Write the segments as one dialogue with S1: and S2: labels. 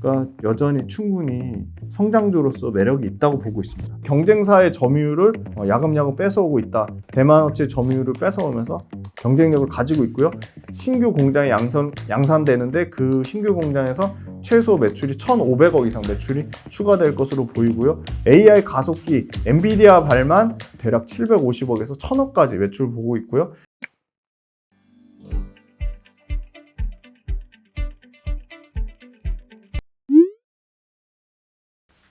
S1: 가 여전히 충분히 성장주로서 매력이 있다고 보고 있습니다. 경쟁사의 점유율을 어, 야금야금 뺏어오고 있다. 대만 업체 점유율을 뺏어오면서 경쟁력을 가지고 있고요. 신규 공장이 양선, 양산되는데 그 신규 공장에서 최소 매출이 1,500억 이상 매출이 추가될 것으로 보이고요. AI 가속기 엔비디아 발만 대략 750억에서 1,000억까지 매출 보고 있고요.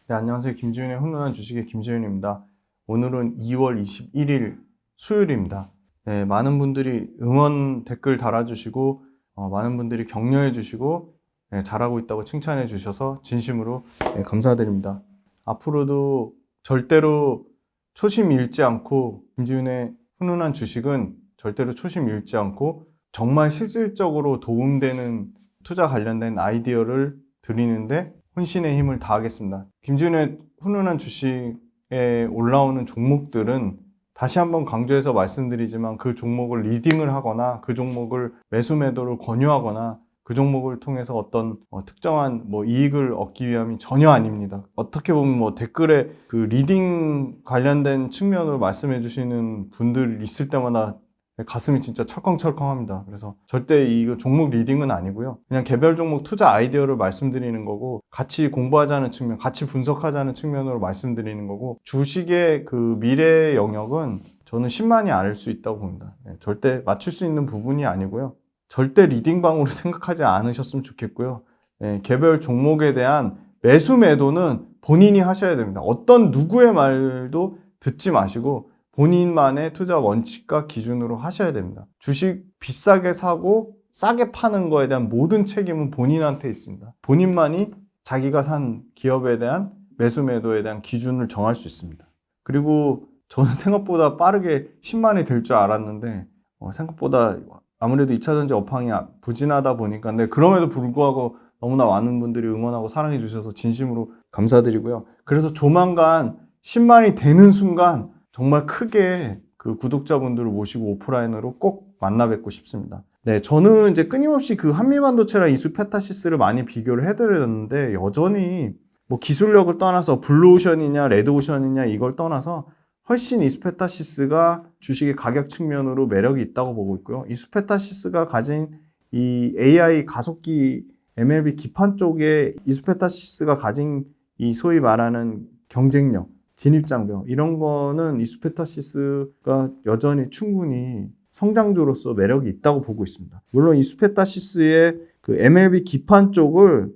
S1: 네, 안녕하세요. 김지윤의 훈훈한 주식의 김지윤입니다. 오늘은 2월 21일 수요일입니다. 네, 많은 분들이 응원 댓글 달아주시고, 어, 많은 분들이 격려해주시고, 네, 잘하고 있다고 칭찬해주셔서 진심으로 네, 감사드립니다. 앞으로도 절대로 초심 잃지 않고, 김지윤의 훈훈한 주식은 절대로 초심 잃지 않고, 정말 실질적으로 도움되는 투자 관련된 아이디어를 드리는데 혼신의 힘을 다하겠습니다. 김지훈의 훈훈한 주식에 올라오는 종목들은 다시 한번 강조해서 말씀드리지만 그 종목을 리딩을 하거나 그 종목을 매수 매도를 권유하거나 그 종목을 통해서 어떤 어, 특정한 뭐 이익을 얻기 위함이 전혀 아닙니다. 어떻게 보면 뭐 댓글에 그 리딩 관련된 측면으로 말씀해 주시는 분들 있을 때마다 가슴이 진짜 철컹철컹합니다. 그래서 절대 이거 종목 리딩은 아니고요. 그냥 개별 종목 투자 아이디어를 말씀드리는 거고 같이 공부하자는 측면, 같이 분석하자는 측면으로 말씀드리는 거고 주식의 그 미래 영역은 저는 10만이 아닐 수 있다고 봅니다. 네, 절대 맞출 수 있는 부분이 아니고요. 절대 리딩방으로 생각하지 않으셨으면 좋겠고요. 네, 개별 종목에 대한 매수 매도는 본인이 하셔야 됩니다. 어떤 누구의 말도 듣지 마시고 본인만의 투자 원칙과 기준으로 하셔야 됩니다. 주식 비싸게 사고 싸게 파는 거에 대한 모든 책임은 본인한테 있습니다. 본인만이 자기가 산 기업에 대한 매수 매도에 대한 기준을 정할 수 있습니다. 그리고 저는 생각보다 빠르게 10만이 될 줄 알았는데 어, 생각보다 아무래도 2차전지 업황이 부진하다 보니까 근데 그럼에도 불구하고 너무나 많은 분들이 응원하고 사랑해 주셔서 진심으로 감사드리고요. 그래서 조만간 10만이 되는 순간 정말 크게 그 구독자분들을 모시고 오프라인으로 꼭 만나 뵙고 싶습니다. 네, 저는 이제 끊임없이 그 한미반도체랑 이수페타시스를 많이 비교를 해드렸는데 여전히 뭐 기술력을 떠나서 블루오션이냐 레드오션이냐 이걸 떠나서 훨씬 이스페타시스가 주식의 가격 측면으로 매력이 있다고 보고 있고요. 이스페타시스가 가진 이 AI 가속기 MLB 기판 쪽에 이스페타시스가 가진 이 소위 말하는 경쟁력 진입장벽 이런 거는 이스페타시스가 여전히 충분히 성장주로서 매력이 있다고 보고 있습니다. 물론 이스페타시스의 그 MLB 기판 쪽을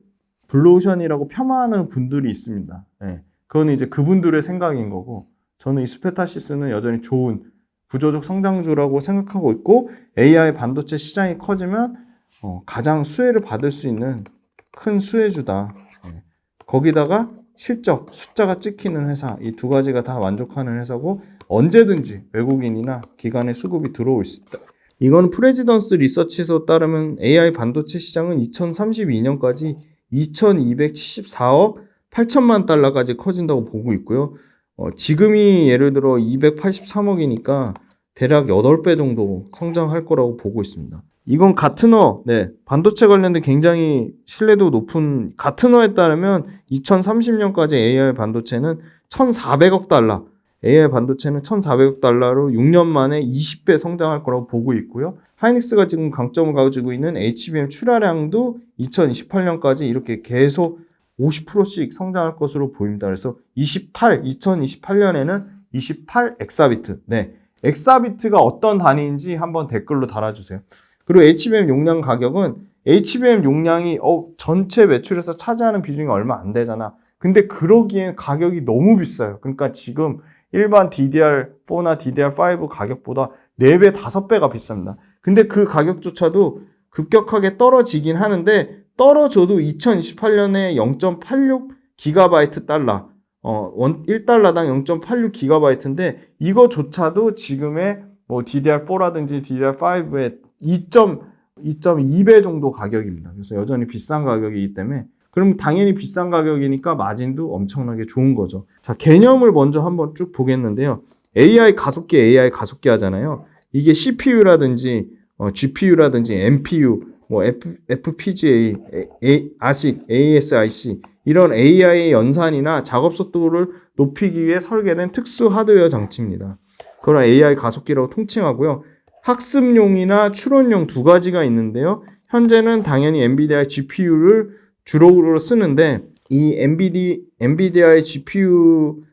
S1: 블루오션이라고 폄하하는 분들이 있습니다. 네. 그건 이제 그분들의 생각인 거고 저는 이스페타시스는 여전히 좋은 구조적 성장주라고 생각하고 있고 AI 반도체 시장이 커지면 어, 가장 수혜를 받을 수 있는 큰 수혜주다. 네. 거기다가 실적, 숫자가 찍히는 회사, 이 두 가지가 다 만족하는 회사고 언제든지 외국인이나 기관의 수급이 들어올 수 있다. 이건 프레지던스 리서치에서 따르면 AI 반도체 시장은 2032년까지 2274억 8천만 달러까지 커진다고 보고 있고요. 어, 지금이 예를 들어 283억이니까 대략 8배 정도 성장할 거라고 보고 있습니다. 이건 가트너, 네, 반도체 관련된 굉장히 신뢰도 높은 가트너에 따르면 2030년까지 AI 반도체는 1,400억 달러, AI 반도체는 1,400억 달러로 6년 만에 20배 성장할 거라고 보고 있고요. 하이닉스가 지금 강점을 가지고 있는 HBM 출하량도 2028년까지 이렇게 계속 50%씩 성장할 것으로 보입니다. 그래서 28, 2028년에는 28 엑사비트. 네. 엑사비트가 어떤 단위인지 한번 댓글로 달아주세요. 그리고 HBM 용량 가격은 HBM 용량이 어, 전체 매출에서 차지하는 비중이 얼마 안 되잖아. 근데 그러기엔 가격이 너무 비싸요. 그러니까 지금 일반 DDR4나 DDR5 가격보다 4배, 5배가 비쌉니다. 근데 그 가격조차도 급격하게 떨어지긴 하는데 떨어져도 2028년에 0.86 기가바이트 달러, 어, 1달러당 0.86 기가바이트인데 이거조차도 지금의 뭐 DDR4라든지 DDR5의 2.2배 정도 가격입니다. 그래서 여전히 비싼 가격이기 때문에 그럼 당연히 비싼 가격이니까 마진도 엄청나게 좋은 거죠. 자, 개념을 먼저 한번 쭉 보겠는데요. AI 가속기, AI 가속기 하잖아요. 이게 CPU라든지 어, GPU라든지 NPU, 뭐 F, FPGA, ASIC, ASIC 이런 AI 연산이나 작업 속도를 높이기 위해 설계된 특수 하드웨어 장치입니다. 그런 AI 가속기라고 통칭하고요. 학습용이나 추론용 두 가지가 있는데요. 현재는 당연히 엔비디아 GPU를 주로 쓰는데 이 엔비디 엔비디아의 GPU나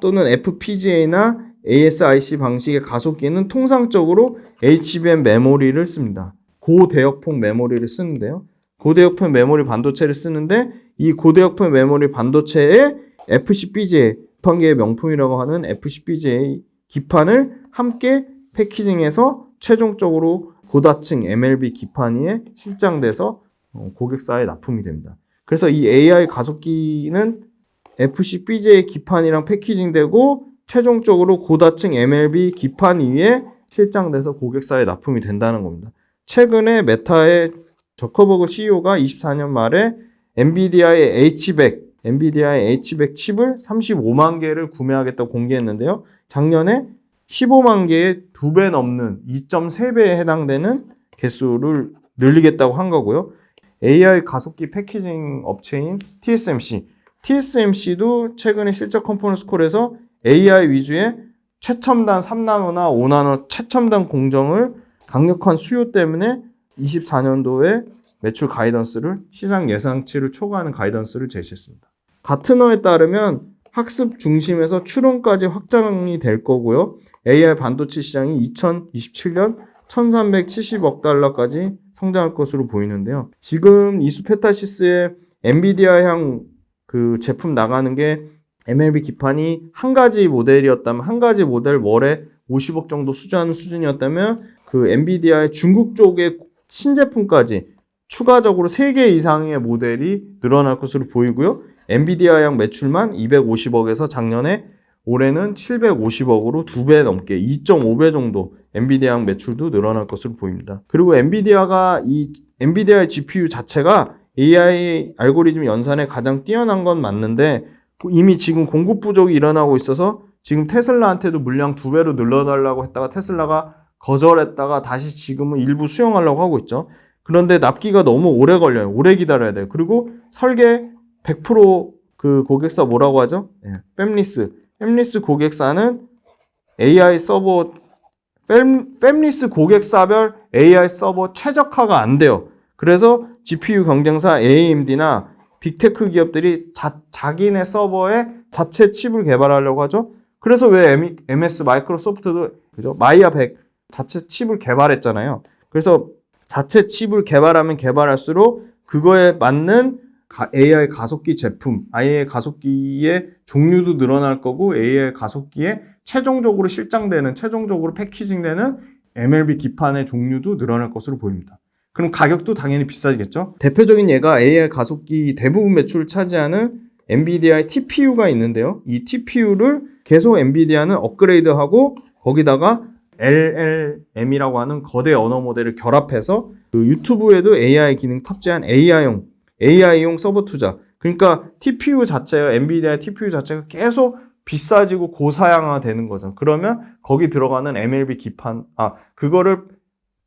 S1: 또는 FPGA나 ASIC 방식의 가속기는 통상적으로 HBM 메모리를 씁니다. 고대역폭 메모리를 쓰는데요. 고대역폭 메모리 반도체를 쓰는데 이 고대역폭 메모리 반도체에 FCBGA 기판계의 명품이라고 하는 FCBGA 기판을 함께 패키징해서 최종적으로 고다층 MLB 기판 위에 실장돼서 어, 고객사에 납품이 됩니다. 그래서 이 AI 가속기는 FCBGA 기판이랑 패키징되고 최종적으로 고다층 MLB 기판 위에 실장돼서 고객사에 납품이 된다는 겁니다. 최근에 메타의 저커버그 CEO가 24년 말에 엔비디아의 H100, 엔비디아의 H100 칩을 35만 개를 구매하겠다고 공개했는데요. 작년에 15만 개의 두 배 넘는 2.3배에 해당되는 개수를 늘리겠다고 한 거고요. AI 가속기 패키징 업체인 TSMC. TSMC도 최근에 실적 컨퍼런스 콜에서 AI 위주의 최첨단 3나노나 5나노 최첨단 공정을 강력한 수요 때문에 24년도에 매출 가이던스를 시장 예상치를 초과하는 가이던스를 제시했습니다. 가트너에 따르면 학습 중심에서 추론까지 확장이 될 거고요. AI 반도체 시장이 2027년 1370억 달러까지 성장할 것으로 보이는데요. 지금 이수페타시스의 엔비디아 향 그 제품 나가는 게 MLB 기판이 한 가지 모델이었다면 한 가지 모델 월에 50억 정도 수주하는 수준이었다면 그 엔비디아의 중국 쪽의 신제품까지 추가적으로 3개 이상의 모델이 늘어날 것으로 보이고요. 엔비디아양 매출만 250억에서 작년에 올해는 750억으로 2배 넘게 2.5배 정도 엔비디아양 매출도 늘어날 것으로 보입니다. 그리고 엔비디아가 이 엔비디아의 GPU 자체가 AI 알고리즘 연산에 가장 뛰어난 건 맞는데 이미 지금 공급 부족이 일어나고 있어서 지금 테슬라한테도 물량 두 배로 늘려달라고 했다가 테슬라가 거절했다가 다시 지금은 일부 수용하려고 하고 있죠. 그런데 납기가 너무 오래 걸려요. 오래 기다려야 돼요. 그리고 설계 100%그 고객사 뭐라고 하죠? 예, 팹리스. 팹리스 고객사는 AI 서버 팹, 팹리스 고객사별 AI 서버 최적화가 안 돼요. 그래서 GPU 경쟁사 AMD나 빅테크 기업들이 자, 자기네 서버에 자체 칩을 개발하려고 하죠. 그래서 왜 M, MS 마이크로소프트도 그죠? 마이아 100 자체 칩을 개발했잖아요. 그래서 자체 칩을 개발하면 개발할수록 그거에 맞는 AI 가속기 제품, AI 가속기의 종류도 늘어날 거고 AI 가속기에 최종적으로 실장되는, 최종적으로 패키징되는 MLB 기판의 종류도 늘어날 것으로 보입니다. 그럼 가격도 당연히 비싸지겠죠? 대표적인 예가 AI 가속기 대부분 매출을 차지하는 엔비디아의 TPU가 있는데요. 이 TPU를 계속 엔비디아는 업그레이드하고 거기다가 LLM이라고 하는 거대 언어 모델을 결합해서 그 유튜브에도 AI 기능 탑재한 AI용 AI용 서버 투자. 그러니까 TPU 자체가 엔비디아 TPU 자체가 계속 비싸지고 고사양화 되는 거죠. 그러면 거기 들어가는 MLB 기판 아 그거를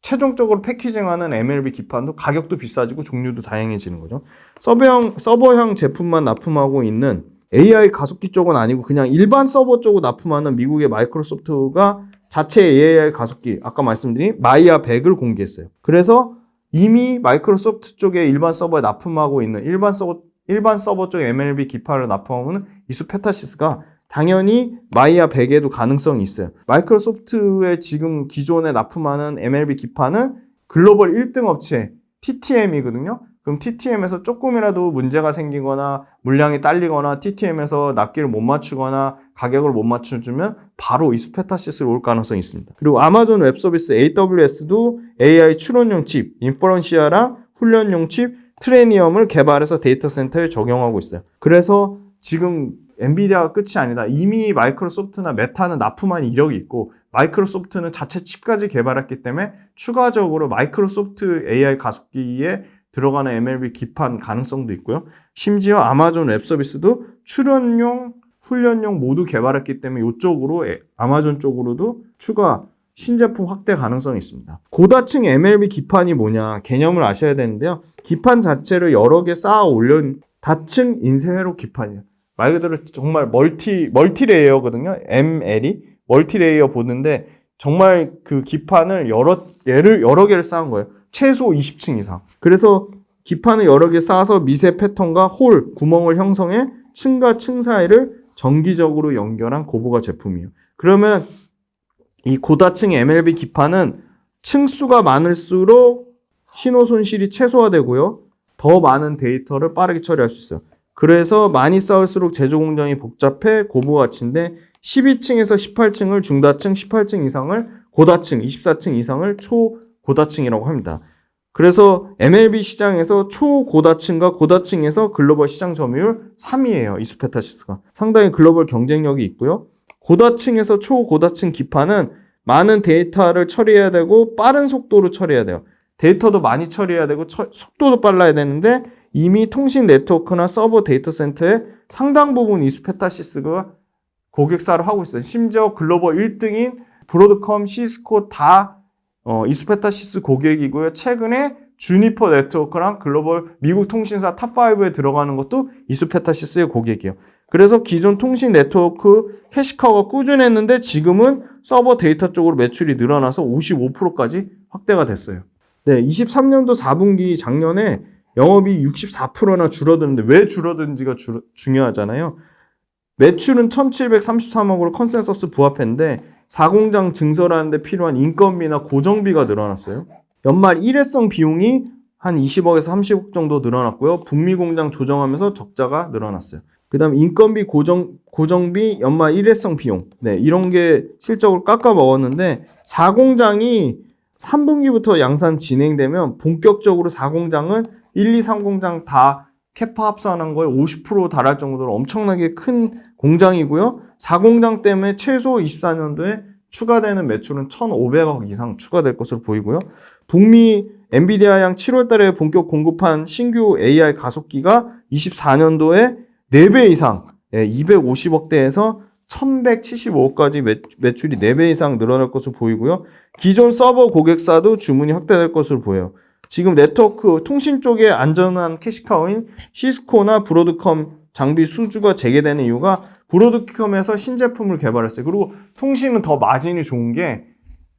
S1: 최종적으로 패키징하는 MLB 기판도 가격도 비싸지고 종류도 다양해지는 거죠. 서버형 서버형 제품만 납품하고 있는 AI 가속기 쪽은 아니고 그냥 일반 서버 쪽으로 납품하는 미국의 마이크로소프트가 자체 AI 가속기 아까 말씀드린 마이아 100을 공개했어요. 그래서 이미 마이크로소프트 쪽에 일반 서버에 납품하고 있는 일반 서버 일반 서버 쪽 MLB 기판을 납품하는 이수 페타시스가 당연히 마이아 100에도 가능성이 있어요. 마이크로소프트의 지금 기존에 납품하는 MLB 기판은 글로벌 1등 업체 TTM이거든요. 그럼 TTM에서 조금이라도 문제가 생기거나 물량이 딸리거나 TTM에서 납기를 못 맞추거나 가격을 못 맞춰주면 바로 이수페타시스로 올 가능성이 있습니다. 그리고 아마존 웹 서비스 AWS도 AI 추론용 칩, 인퍼런시아랑 훈련용 칩, 트레니엄을 개발해서 데이터 센터에 적용하고 있어요. 그래서 지금 엔비디아가 끝이 아니다. 이미 마이크로소프트나 메타는 납품한 이력이 있고 마이크로소프트는 자체 칩까지 개발했기 때문에 추가적으로 마이크로소프트 AI 가속기에 들어가는 MLB 기판 가능성도 있고요. 심지어 아마존 웹 서비스도 출연용, 훈련용 모두 개발했기 때문에 이쪽으로 아마존 쪽으로도 추가 신제품 확대 가능성이 있습니다. 고다층 MLB 기판이 뭐냐 개념을 아셔야 되는데요. 기판 자체를 여러 개 쌓아 올린 다층 인쇄회로 기판이에요. 말 그대로 정말 멀티 멀티 레이어거든요. ML이 멀티 레이어 보드인데 정말 그 기판을 여러 얘를 여러 개를 쌓은 거예요. 최소 20층 이상. 그래서 기판을 여러 개 쌓아서 미세 패턴과 홀, 구멍을 형성해 층과 층 사이를 정기적으로 연결한 고부가 제품이에요. 그러면 이 고다층 MLB 기판은 층수가 많을수록 신호 손실이 최소화되고요. 더 많은 데이터를 빠르게 처리할 수 있어요. 그래서 많이 쌓을수록 제조 공정이 복잡해 고부 가치인데 12층에서 18층을 중다층, 18층 이상을 고다층, 24층 이상을 초 고다층이라고 합니다. 그래서 MLB 시장에서 초고다층과 고다층에서 글로벌 시장 점유율 3위예요. 이스페타시스가. 상당히 글로벌 경쟁력이 있고요. 고다층에서 초고다층 기판은 많은 데이터를 처리해야 되고 빠른 속도로 처리해야 돼요. 데이터도 많이 처리해야 되고 처- 속도도 빨라야 되는데 이미 통신 네트워크나 서버 데이터 센터의 상당 부분 이스페타시스가 고객사를 하고 있어요. 심지어 글로벌 1등인 브로드컴, 시스코 다 어, 이스페타시스 고객이고요. 최근에 주니퍼 네트워크랑 글로벌 미국 통신사 탑5에 들어가는 것도 이스페타시스의 고객이에요. 그래서 기존 통신 네트워크 캐시카우가 꾸준했는데 지금은 서버 데이터 쪽으로 매출이 늘어나서 55%까지 확대가 됐어요. 네, 23년도 4분기 작년에 영업이 64%나 줄어드는데 왜 줄어드는지가 주- 중요하잖아요. 매출은 1733억으로 컨센서스 부합했는데 사공장 증설하는데 필요한 인건비나 고정비가 늘어났어요. 연말 일회성 비용이 한 20억에서 30억 정도 늘어났고요. 북미 공장 조정하면서 적자가 늘어났어요. 그 다음 인건비 고정, 고정비 연말 일회성 비용. 네, 이런 게 실적을 깎아 먹었는데 사공장이 3분기부터 양산 진행되면 본격적으로 사공장은 1, 2, 3공장 다 캐파 합산한 거에 50% 달할 정도로 엄청나게 큰 공장이고요. 4공장 때문에 최소 24년도에 추가되는 매출은 1,500억 이상 추가될 것으로 보이고요. 북미 엔비디아 양 7월 달에 본격 공급한 신규 AI 가속기가 24년도에 4배 이상, 예, 250억대에서 1175억까지 매, 출이 4배 이상 늘어날 것으로 보이고요. 기존 서버 고객사도 주문이 확대될 것으로 보여요. 지금 네트워크 통신 쪽에 안전한 캐시카우인 시스코나 브로드컴 장비 수주가 재개되는 이유가 브로드컴에서 신제품을 개발했어요. 그리고 통신은 더 마진이 좋은 게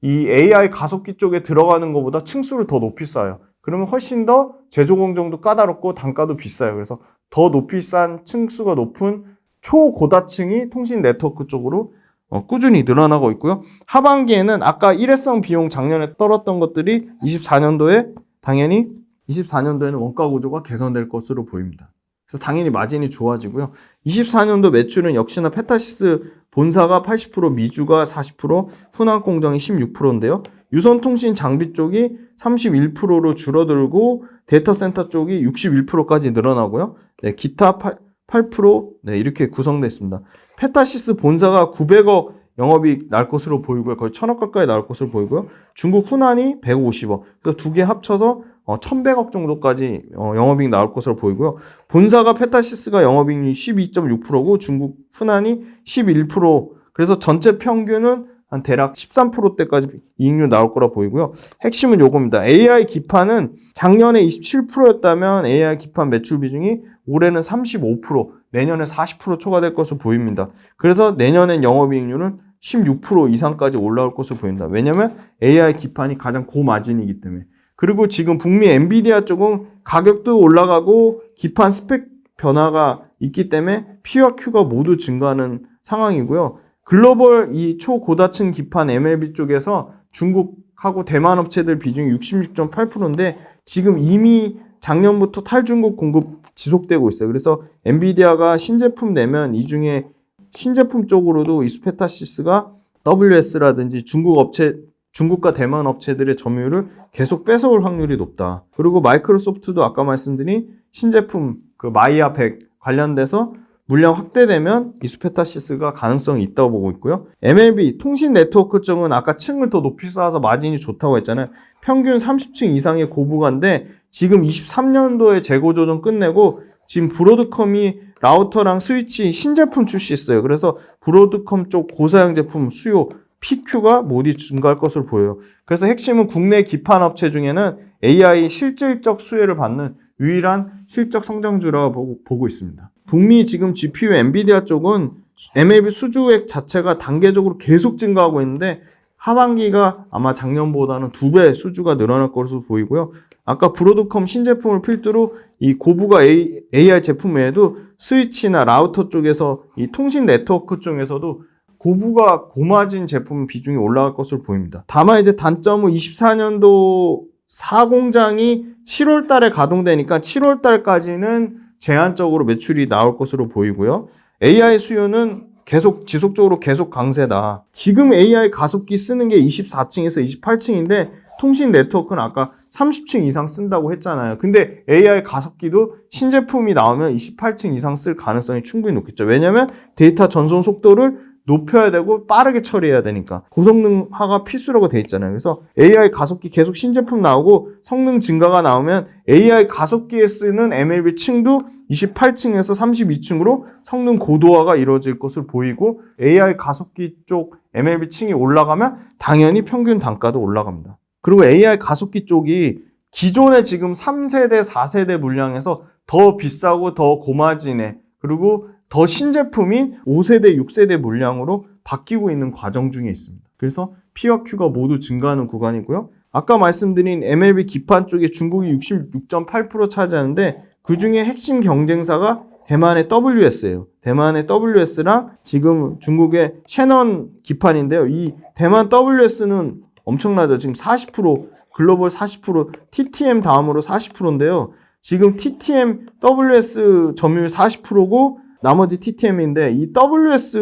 S1: 이 AI 가속기 쪽에 들어가는 것보다 층수를 더 높이 쌓아요. 그러면 훨씬 더 제조 공정도 까다롭고 단가도 비싸요. 그래서 더 높이 싼 층수가 높은 초고다층이 통신 네트워크 쪽으로 어, 꾸준히 늘어나고 있고요. 하반기에는 아까 일회성 비용 작년에 떨었던 것들이 24년도에 당연히 24년도에는 원가 구조가 개선될 것으로 보입니다. 그래서 당연히 마진이 좋아지고요. 24년도 매출은 역시나 페타시스 본사가 80%, 미주가 40%, 훈안 공정이 16%인데요. 유선통신 장비 쪽이 31%로 줄어들고 데이터 센터 쪽이 61%까지 늘어나고요. 네, 기타 8, 8% 네, 이렇게 구성됐습니다. 페타시스 본사가 900억 영업이익 날 것으로 보이고요. 거의 1000억 가까이 나올 것으로 보이고요. 중국 후난이 150억. 그두개 합쳐서 어, 1100억 정도까지 어, 영업이익 나올 것으로 보이고요. 본사가 페타시스가 영업이익률이 12.6%고 중국 후난이 11%. 그래서 전체 평균은 한 대략 13%대까지 이익률 나올 거라 보이고요. 핵심은 요겁니다. AI 기판은 작년에 27%였다면 AI 기판 매출 비중이 올해는 35%, 내년에 40% 초과될 것으로 보입니다. 그래서 내년엔 영업이익률은 16% 이상까지 올라올 것으로 보인다. 왜냐면 AI 기판이 가장 고마진이기 때문에. 그리고 지금 북미 엔비디아 쪽은 가격도 올라가고 기판 스펙 변화가 있기 때문에 P와 Q가 모두 증가하는 상황이고요. 글로벌 이 초고다층 기판 MLB 쪽에서 중국하고 대만 업체들 비중이 66.8%인데 지금 이미 작년부터 탈중국 공급 지속되고 있어요. 그래서 엔비디아가 신제품 내면 이 중에 신제품 쪽으로도 이스페타시스가 WS라든지 중국 업체 중국과 대만 업체들의 점유율을 계속 뺏어올 확률이 높다. 그리고 마이크로소프트도 아까 말씀드린 신제품 그 마이아 100 관련돼서 물량 확대되면 이스페타시스가 가능성이 있다고 보고 있고요. MLB 통신 네트워크 쪽은 아까 층을 더 높이 쌓아서 마진이 좋다고 했잖아요. 평균 30층 이상의 고부가인데 지금 23년도에 재고 조정 끝내고 지금 브로드컴이 라우터랑 스위치 신제품 출시했어요. 그래서 브로드컴 쪽 고사양 제품 수요 PQ가 모두 증가할 것으로 보여요. 그래서 핵심은 국내 기판 업체 중에는 AI 실질적 수혜를 받는 유일한 실적 성장주라고 보고, 보고 있습니다. 북미 지금 GPU 엔비디아 쪽은 MLB 수주액 자체가 단계적으로 계속 증가하고 있는데 하반기가 아마 작년보다는 두 배 수주가 늘어날 것으로 보이고요. 아까 브로드컴 신제품을 필두로 이 고부가 AI 제품 외에도 스위치나 라우터 쪽에서 이 통신 네트워크 쪽에서도 고부가 고마진 제품 비중이 올라갈 것으로 보입니다. 다만 이제 단점은 24년도 사공장이 7월 달에 가동되니까 7월 달까지는 제한적으로 매출이 나올 것으로 보이고요. AI 수요는 계속 지속적으로 계속 강세다. 지금 AI 가속기 쓰는 게 24층에서 28층인데 통신 네트워크는 아까 30층 이상 쓴다고 했잖아요. 근데 AI 가속기도 신제품이 나오면 28층 이상 쓸 가능성이 충분히 높겠죠. 왜냐면 데이터 전송 속도를 높여야 되고 빠르게 처리해야 되니까 고성능화가 필수라고 돼 있잖아요. 그래서 AI 가속기 계속 신제품 나오고 성능 증가가 나오면 AI 가속기에 쓰는 MLB 층도 28층에서 32층으로 성능 고도화가 이루어질 것으로 보이고 AI 가속기 쪽 MLB 층이 올라가면 당연히 평균 단가도 올라갑니다. 그리고 AI 가속기 쪽이 기존의 지금 3세대, 4세대 물량에서 더 비싸고 더 고마진에 그리고 더 신제품인 5세대, 6세대 물량으로 바뀌고 있는 과정 중에 있습니다. 그래서 P와 Q가 모두 증가하는 구간이고요. 아까 말씀드린 MLB 기판 쪽에 중국이 66.8% 차지하는데 그 중에 핵심 경쟁사가 대만의 WS예요. 대만의 WS랑 지금 중국의 셰넌 기판인데요. 이 대만 WS는 엄청나죠. 지금 40% 글로벌 40% TTM 다음으로 40%인데요. 지금 TTM WS 점유율 40%고 나머지 TTM인데 이 WS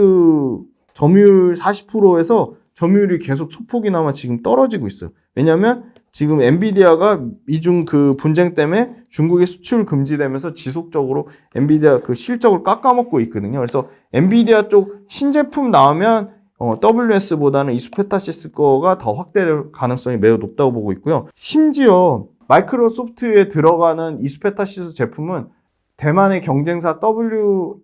S1: 점유율 40%에서 점유율이 계속 소폭이나마 지금 떨어지고 있어요. 왜냐하면 지금 엔비디아가 미중 그 분쟁 때문에 중국의 수출 금지되면서 지속적으로 엔비디아 그 실적을 깎아먹고 있거든요. 그래서 엔비디아 쪽 신제품 나오면 어, WS보다는 이스페타시스 거가 더 확대될 가능성이 매우 높다고 보고 있고요. 심지어 마이크로소프트에 들어가는 이스페타시스 제품은 대만의 경쟁사 W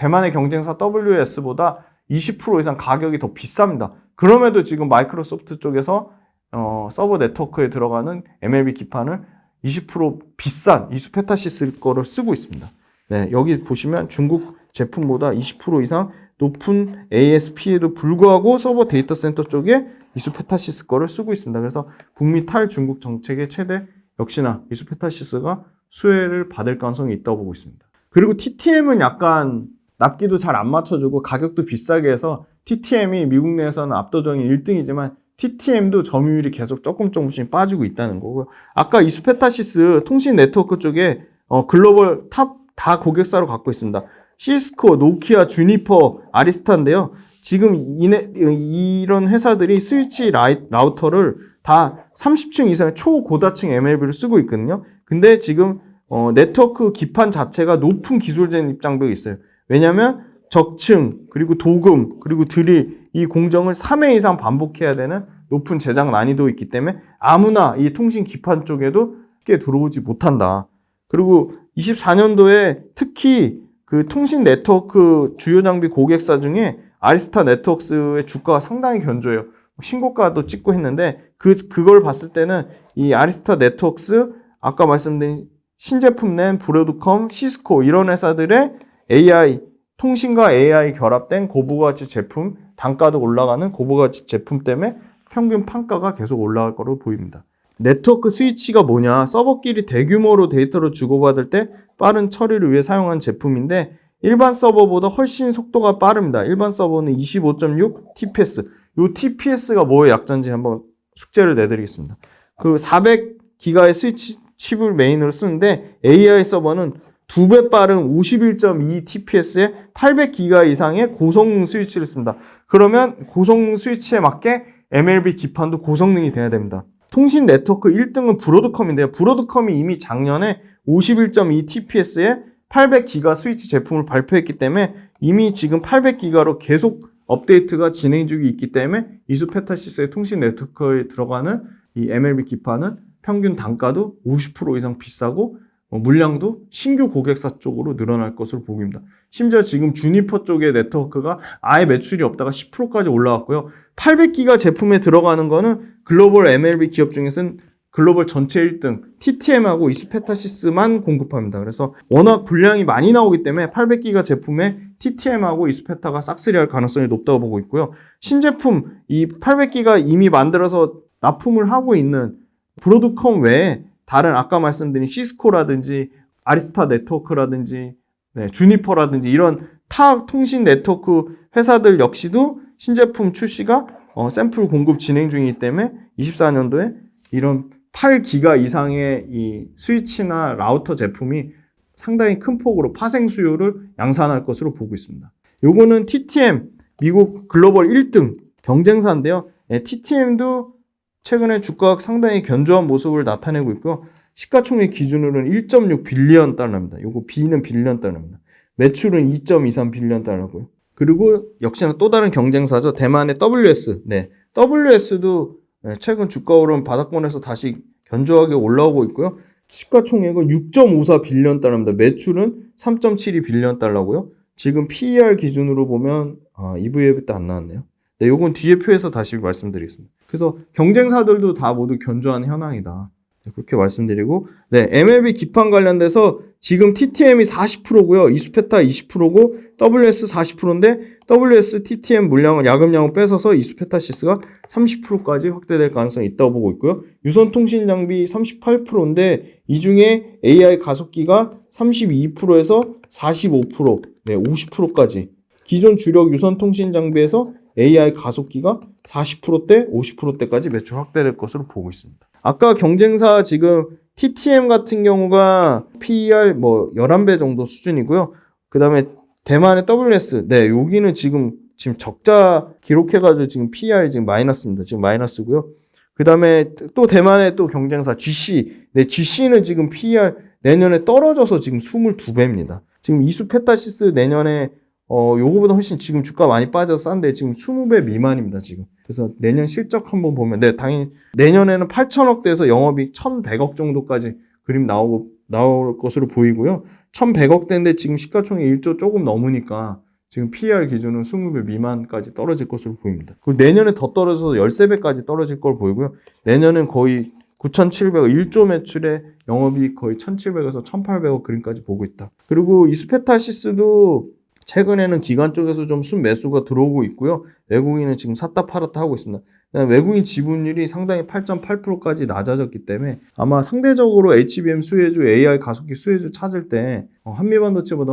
S1: 대만의 경쟁사 WS보다 20% 이상 가격이 더 비쌉니다. 그럼에도 지금 마이크로소프트 쪽에서 어, 서버 네트워크에 들어가는 MLB 기판을 20% 비싼 이스페타시스 거를 쓰고 있습니다. 네, 여기 보시면 중국 제품보다 20% 이상 높은 ASP에도 불구하고 서버 데이터 센터 쪽에 이스페타시스 거를 쓰고 있습니다. 그래서 북미 탈 중국 정책의 최대 역시나 이스페타시스가 수혜를 받을 가능성이 있다고 보고 있습니다. 그리고 TTM은 약간 납기도 잘 안 맞춰주고 가격도 비싸게 해서 TTM이 미국 내에서는 압도적인 1등이지만 TTM도 점유율이 계속 조금 조금씩 빠지고 있다는 거고요. 아까 이스페타시스 통신 네트워크 쪽에 어, 글로벌 탑 다 고객사로 갖고 있습니다. 시스코, 노키아, 주니퍼, 아리스타인데요. 지금 이네, 이런 회사들이 스위치 라이, 라우터를 다 30층 이상의 초고다층 MLB를 쓰고 있거든요. 근데 지금 어, 네트워크 기판 자체가 높은 기술적인 입장벽이 있어요. 왜냐하면 적층 그리고 도금 그리고 드릴 이 공정을 3회 이상 반복해야 되는 높은 제작 난이도 있기 때문에 아무나 이 통신 기판 쪽에도 쉽게 들어오지 못한다. 그리고 24년도에 특히 그 통신 네트워크 주요 장비 고객사 중에 아리스타 네트워크스의 주가가 상당히 견조해요. 신고가도 찍고 했는데 그 그걸 봤을 때는 이 아리스타 네트워크스 아까 말씀드린 신제품 낸 브로드컴, 시스코 이런 회사들의 AI 통신과 AI 결합된 고부가치 제품 단가도 올라가는 고부가치 제품 때문에 평균 판가가 계속 올라갈 거로 보입니다. 네트워크 스위치가 뭐냐? 서버끼리 대규모로 데이터를 주고받을 때 빠른 처리를 위해 사용한 제품인데 일반 서버보다 훨씬 속도가 빠릅니다. 일반 서버는 25.6 TPS. 요 TPS가 뭐의 약자인지 한번 숙제를 내드리겠습니다. 그 400기가의 스위치 칩을 메인으로 쓰는데 AI 서버는 두 배 빠른 51.2 TPS에 800기가 이상의 고성능 스위치를 씁니다. 그러면 고성능 스위치에 맞게 MLB 기판도 고성능이 돼야 됩니다. 통신 네트워크 1등은 브로드컴인데요. 브로드컴이 이미 작년에 51.2 TPS에 800기가 스위치 제품을 발표했기 때문에 이미 지금 800기가로 계속 업데이트가 진행 중이 있기 때문에 이수페타시스의 통신 네트워크에 들어가는 이 MLB 기판은 평균 단가도 50% 이상 비싸고 어, 물량도 신규 고객사 쪽으로 늘어날 것으로 보입니다. 심지어 지금 주니퍼 쪽의 네트워크가 아예 매출이 없다가 10%까지 올라왔고요. 800기가 제품에 들어가는 거는 글로벌 MLB 기업 중에서는 글로벌 전체 1등 TTM하고 이스페타시스만 공급합니다. 그래서 워낙 분량이 많이 나오기 때문에 800기가 제품에 TTM하고 이스페타가 싹쓸이할 가능성이 높다고 보고 있고요. 신제품 이 800기가 이미 만들어서 납품을 하고 있는 브로드컴 외에 다른 아까 말씀드린 시스코라든지 아리스타 네트워크라든지 네, 주니퍼라든지 이런 타 통신 네트워크 회사들 역시도 신제품 출시가 어, 샘플 공급 진행 중이기 때문에 24년도에 이런 8기가 이상의 이 스위치나 라우터 제품이 상당히 큰 폭으로 파생 수요를 양산할 것으로 보고 있습니다. 요거는 TTM 미국 글로벌 1등 경쟁사인데요. 예, TTM도 최근에 주가가 상당히 견조한 모습을 나타내고 있고 시가총액 기준으로는 1.6 빌리언 달러입니다. 요거 B는 빌리언 달러입니다. 매출은 2.23 빌리언 달러고요. 그리고 역시나 또 다른 경쟁사죠. 대만의 WS. 네. WS도 최근 주가 오름 바닥권에서 다시 견조하게 올라오고 있고요. 시가총액은 6.54 빌리언 달러입니다. 매출은 3.72 빌리언 달러고요. 지금 PER 기준으로 보면 아, EV에부터 안 나왔네요. 네, 요건 뒤에 표에서 다시 말씀드리겠습니다. 그래서 경쟁사들도 다 모두 견조한 현황이다. 네, 그렇게 말씀드리고, 네, MLB 기판 관련돼서 지금 TTM이 40%고요. 이스페타 20%고, WS 40%인데, WS TTM 물량을 야금야금 뺏어서 이스페타시스가 30%까지 확대될 가능성이 있다고 보고 있고요. 유선 통신 장비 38%인데, 이 중에 AI 가속기가 32%에서 45%, 네, 50%까지. 기존 주력 유선 통신 장비에서 AI 가속기가 40%대, 50%대까지 매출 확대될 것으로 보고 있습니다. 아까 경쟁사 지금 TTM 같은 경우가 PER 뭐 11배 정도 수준이고요. 그 다음에 대만의 WS, 네, 여기는 지금 지금 적자 기록해가지고 지금 PER 지금 마이너스입니다. 지금 마이너스고요. 그 다음에 또 대만의 또 경쟁사 GC, 네, GC는 지금 PER 내년에 떨어져서 지금 22배입니다. 지금 이수 페타시스 내년에 어, 요거보다 훨씬 지금 주가 많이 빠져서 싼데 지금 20배 미만입니다, 지금. 그래서 내년 실적 한번 보면, 네, 당연히 내년에는 8천억대에서 영업이익 1,100억 정도까지 그림 나오고, 나올 것으로 보이고요. 1,100억대인데 지금 시가총액 1조 조금 넘으니까 지금 PER 기준은 20배 미만까지 떨어질 것으로 보입니다. 그리고 내년에 더 떨어져서 13배까지 떨어질 걸 보이고요. 내년은 거의 9,700억, 1조 매출에 영업이익 거의 1,700에서 1,800억 그림까지 보고 있다. 그리고 이 스페타시스도 최근에는 기관 쪽에서 좀 순매수가 들어오고 있고요. 외국인은 지금 샀다 팔았다 하고 있습니다. 외국인 지분율이 상당히 8.8%까지 낮아졌기 때문에 아마 상대적으로 HBM 수혜주, AI 가속기 수혜주 찾을 때 어, 한미반도체보다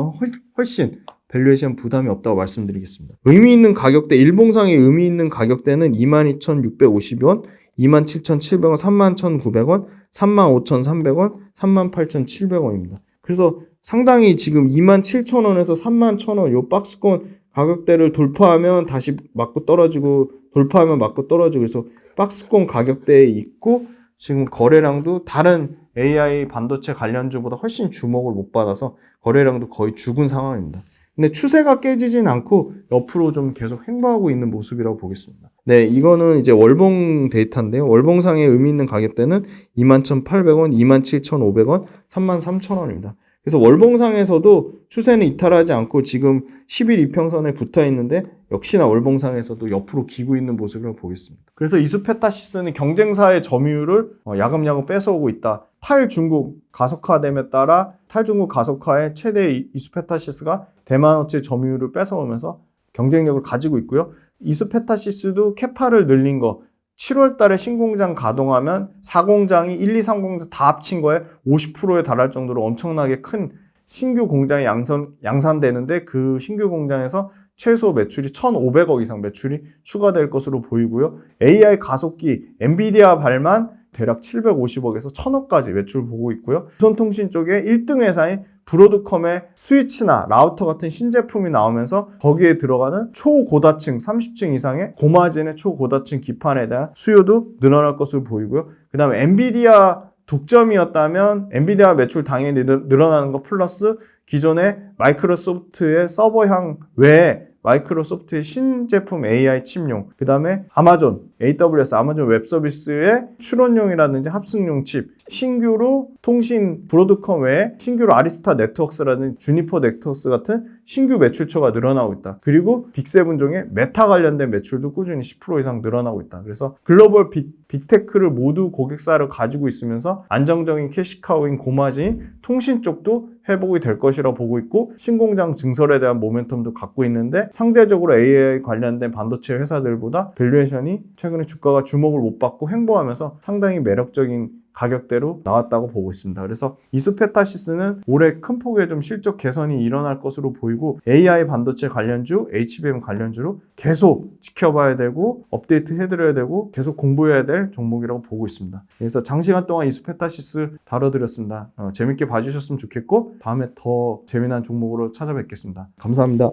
S1: 훨씬 밸류에이션 부담이 없다고 말씀드리겠습니다. 의미 있는 가격대, 일봉상의 의미 있는 가격대는 22,650원, 27,700원, 31,900원, 35,300원, 38,700원입니다. 그래서 상당히 지금 27,000원에서 31,000원 요 박스권 가격대를 돌파하면 다시 맞고 떨어지고 돌파하면 맞고 떨어지고 그래서 박스권 가격대에 있고 지금 거래량도 다른 AI 반도체 관련주보다 훨씬 주목을 못 받아서 거래량도 거의 죽은 상황입니다. 근데 추세가 깨지진 않고 옆으로 좀 계속 횡보하고 있는 모습이라고 보겠습니다. 네, 이거는 이제 월봉 데이터인데요. 월봉상의 의미 있는 가격대는 21,800원, 27,500원, 33,000원입니다. 그래서 월봉상에서도 추세는 이탈하지 않고 지금 10일 이평선에 붙어 있는데 역시나 월봉상에서도 옆으로 기고 있는 모습을 보겠습니다. 그래서 이수페타시스는 경쟁사의 점유율을 어, 야금야금 뺏어오고 있다. 탈중국 가속화됨에 따라 탈중국 가속화의 최대 이수페타시스가 대만 어치 점유율을 뺏어오면서 경쟁력을 가지고 있고요. 이수페타시스도 캐파를 늘린 거 7월 달에 신공장 가동하면 4공장이 1, 2, 3공장 다 합친 거에 50%에 달할 정도로 엄청나게 큰 신규 공장이 양산, 양산되는데 그 신규 공장에서 최소 매출이 1,500억 이상 매출이 추가될 것으로 보이고요. AI 가속기 엔비디아 발만 대략 750억에서 1000억까지 매출 보고 있고요. 유선통신 쪽에 1등 회사인 브로드컴의 스위치나 라우터 같은 신제품이 나오면서 거기에 들어가는 초고다층 30층 이상의 고마진의 초고다층 기판에 대한 수요도 늘어날 것으로 보이고요. 그 다음에 엔비디아 독점이었다면 엔비디아 매출 당연히 늘어나는 것 플러스 기존의 마이크로소프트의 서버향 외에 마이크로소프트의 신제품 AI 칩용, 그 다음에 아마존, AWS 아마존 웹 서비스의 추론용이라든지 합승용 칩, 신규로 통신 브로드컴 외에 신규로 아리스타 네트워크스라든지 주니퍼 네트워크스 같은 신규 매출처가 늘어나고 있다. 그리고 빅세븐 중에 메타 관련된 매출도 꾸준히 10% 이상 늘어나고 있다. 그래서 글로벌 빅, 빅테크를 모두 고객사를 가지고 있으면서 안정적인 캐시카우인 고마진 통신 쪽도 회복이 될 것이라 보고 있고 신공장 증설에 대한 모멘텀도 갖고 있는데 상대적으로 AI 관련된 반도체 회사들보다 밸류에이션이 최근에 주가가 주목을 못 받고 횡보하면서 상당히 매력적인 가격대로 나왔다고 보고 있습니다. 그래서 이수페타시스는 올해 큰 폭의 좀 실적 개선이 일어날 것으로 보이고 AI 반도체 관련주, HBM 관련주로 계속 지켜봐야 되고 업데이트 해드려야 되고 계속 공부해야 될 종목이라고 보고 있습니다. 그래서 장시간 동안 이수페타시스 다뤄드렸습니다. 어, 재밌게 봐주셨으면 좋겠고 다음에 더 재미난 종목으로 찾아뵙겠습니다. 감사합니다.